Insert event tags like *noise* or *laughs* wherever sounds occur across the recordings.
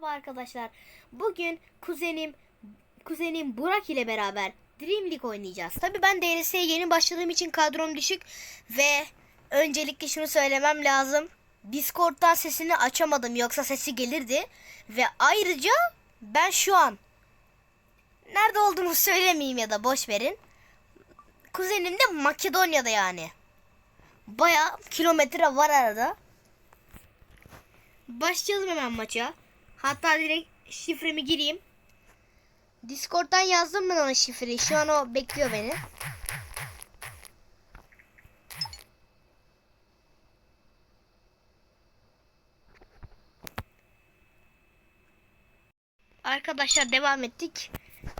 Merhaba arkadaşlar. Bugün kuzenim kuzenim Burak ile beraber Dream League oynayacağız. Tabii ben DLS'ye yeni başladığım için kadrom düşük ve öncelikle şunu söylemem lazım. Discord'dan sesini açamadım yoksa sesi gelirdi ve ayrıca ben şu an nerede olduğumu *laughs* söylemeyeyim ya da boş verin. Kuzenim de Makedonya'da yani. Baya kilometre var arada. Başlayalım hemen maça. Hatta direkt şifremi gireyim. Discord'dan yazdım ben ona şifreyi. Şu an o bekliyor beni. Arkadaşlar devam ettik.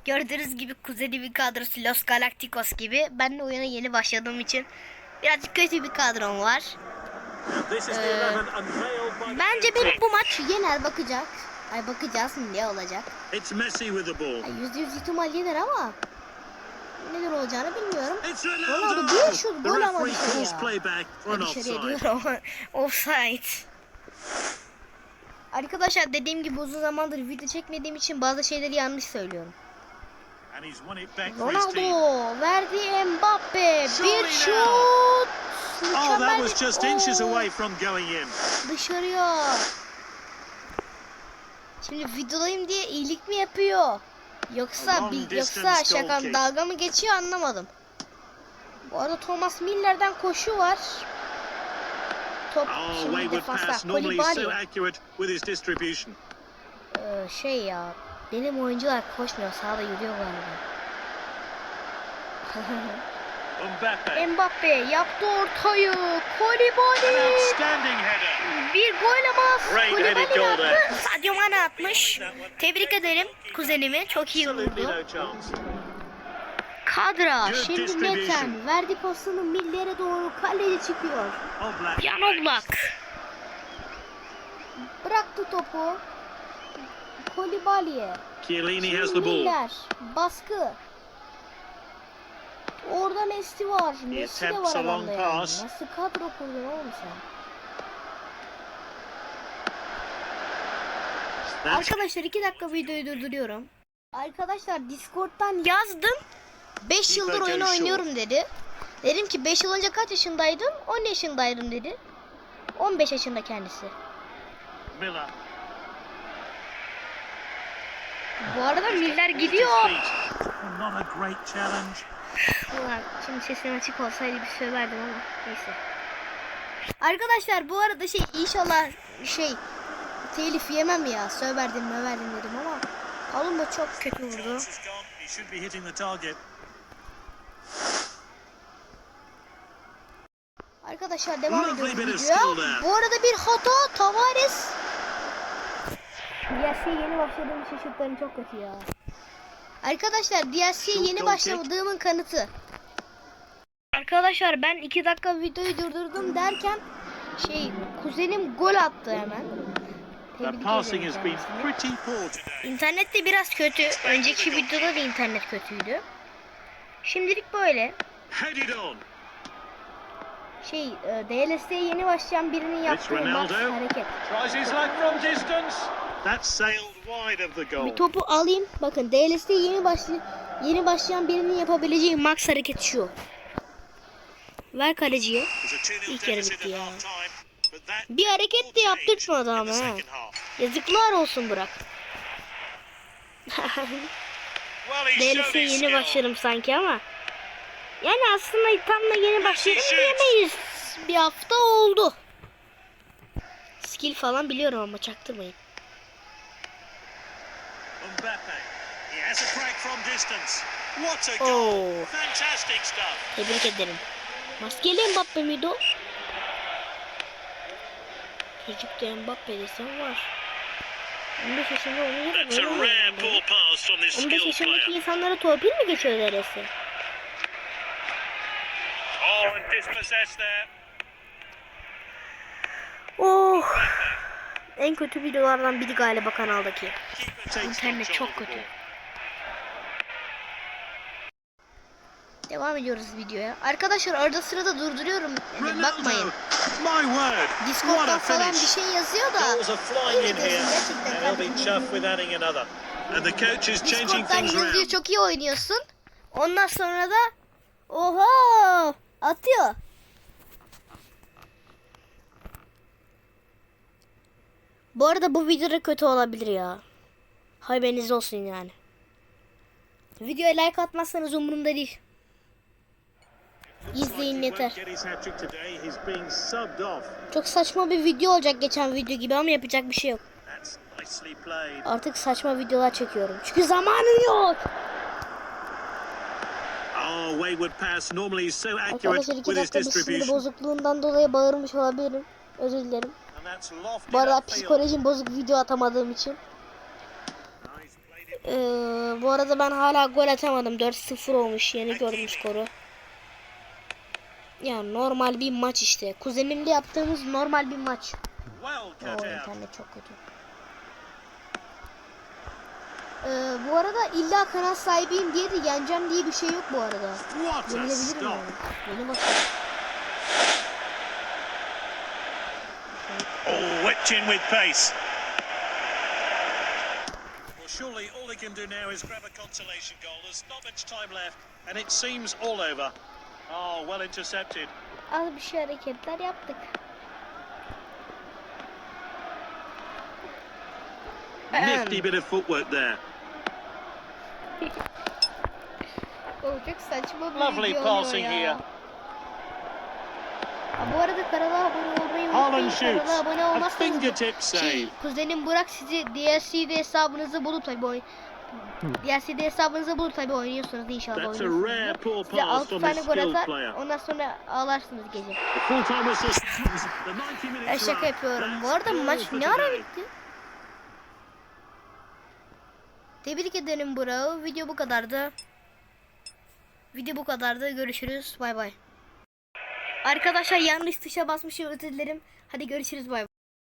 Gördüğünüz gibi kuzeni bir kadrosu Los Galacticos gibi. Ben de oyuna yeni başladığım için birazcık kötü bir kadrom var. This is the 11 unveiled by Bence benim bu maç yener bakacak. Ay bakacağız ne olacak. It's Messi with the ball. Ay yüzde yüz ihtimal yener ama neler olacağını bilmiyorum. Ronaldo bir şut, gol ama referee dışarıya. Dışarıya ama *laughs* offside. Arkadaşlar dediğim gibi uzun zamandır video çekmediğim için bazı şeyleri yanlış söylüyorum. Ronaldo verdi Mbappe bir şut. Oh, that was just inches away from going in. Dışarıya. Şimdi videodayım diye iyilik mi yapıyor? Yoksa distance yoksa goal şaka kick. dalga mı geçiyor anlamadım. Bu arada Thomas Miller'den koşu var. Top Oh, şimdi defansta. Kolibali. accurate with his distribution. Ee, şey ya benim oyuncular koşmuyor sağda yürüyor galiba. *laughs* Mbappe. Mbappe yaptı ortayı. Kolibali. Bir gol ama Kolibali attı. Sadio Mane atmış. Tebrik ederim kuzenimi. Çok iyi vurdu. Kadra şimdi. Meten verdi pasını Miller'e doğru kaleci çıkıyor. Jan Oblak. Bıraktı topu. Kolibali'ye. Chiellini has the ball. Baskı. Orada Messi var. Messi de attempts var a long adamda yani. pass. Nasıl kadro kurdun oğlum sen? Arkadaşlar iki dakika videoyu durduruyorum. Arkadaşlar Discord'dan yazdım. 5 yıldır oyun oynuyorum dedi. Dedim ki 5 yıl önce kaç yaşındaydım? 10 yaşındaydım dedi. 15 yaşında kendisi. Miller. Bu arada Miller gidiyor. feet. Not a great challenge. Ulan şimdi sesim açık olsaydı bir söylerdim ama neyse. Arkadaşlar bu arada şey inşallah şey telif yemem ya. Söverdim möverdim dedim ama Palumba çok kötü vurdu. Arkadaşlar devam ediyoruz. Bu arada bir hata Tavares. DLC'ye yeni başladığım için şutlarım çok kötü ya. Arkadaşlar DLC'ye yeni goal başladığımın kanıtı. Arkadaşlar ben 2 dakika videoyu durdurdum derken şey kuzenim gol attı hemen. İnternet de biraz kötü. Önceki videoda da internet kötüydü. Şimdilik böyle. Şey e, DLS'ye yeni başlayan birinin yaptığı max hareket. Bir topu alayım. Bakın DLS'de yeni başlayan yeni başlayan birinin yapabileceği max hareket şu. Ver kaleciye. There's a 2-0 İlk yarı bitti ya. Bir hareket de ama the ha. Yazıklar olsun DLS'ye his yeni skill. başlarım sanki ama. Yani aslında tam da yeni başladım diyemeyiz. Bir hafta oldu. Skill falan biliyorum ama çaktırmayın. Mbappe. He has a crack from distance. What a goal. Fantastic stuff. Tebrik ederim. Maskeli Mbappe miydi o? Çocukta Mbappe desem var. 15 yaşında olunca böyle oluyor rare yani. poor pass from this 15 skilled yaşındaki insanlara torpil mi geçiyor neresi? Oh, and dispossessed there. Oh. En kötü videolardan biri galiba kanaldaki. İnternet çok kötü. Devam ediyoruz videoya. Arkadaşlar arada sırada durduruyorum. Yani bakmayın. Discord'dan falan bir şey yazıyor da. Öyle Discord'dan yazıyor çok iyi oynuyorsun. Ondan sonra da oha atıyor. Bu arada bu videoda kötü olabilir ya. Haberiniz olsun yani. Videoya like atmazsanız umurumda değil. İzleyin yeter. Çok saçma bir video olacak geçen video gibi ama yapacak bir şey yok. Artık saçma videolar çekiyorum. Çünkü zamanım yok. Arkadaşlar iki dakika bir sinir bozukluğundan dolayı bağırmış olabilirim. Özür dilerim. Bu arada psikolojim bozuk video atamadığım için. Ee, bu arada ben hala gol atamadım. 4-0 olmuş. Yeni gördüm skoru. Ya normal bir maç işte. Kuzenimle yaptığımız normal bir maç. O internet çok kötü. Ee, bu arada illa kanal sahibiyim diye de yeneceğim diye bir şey yok bu arada. Yenilebilirim yani. Yeni bakın. Oh, whipped in with pace. Well, surely all he can do now is grab a consolation goal. There's not much time left, and it seems all over. Oh, well intercepted. I'm sure they bir şey hareketler yaptık. Nifty um. bit of footwork there. O çok saçma bir Lovely video passing oluyor ya. here. Bu arada kanala abone olmayı unutmayın. Kanala abone olmazsanız şey, kuzenim Burak sizi DLC'de hesabınızı bulup tabi oyn DLC'de hesabınızı bulup tabi oynuyorsunuz inşallah oynuyorsunuz. Size pass 6 from tane gol atar ondan sonra ağlarsınız gece. The full-time whistle. The 90 minutes Ben şaka yapıyorum. Bu arada maç ne ara bitti? Tebrik ederim Burak'ı. Video bu kadardı. Video bu kadardı. Görüşürüz. Bay bay. Arkadaşlar yanlış tuşa basmışım özür dilerim. Hadi görüşürüz bay.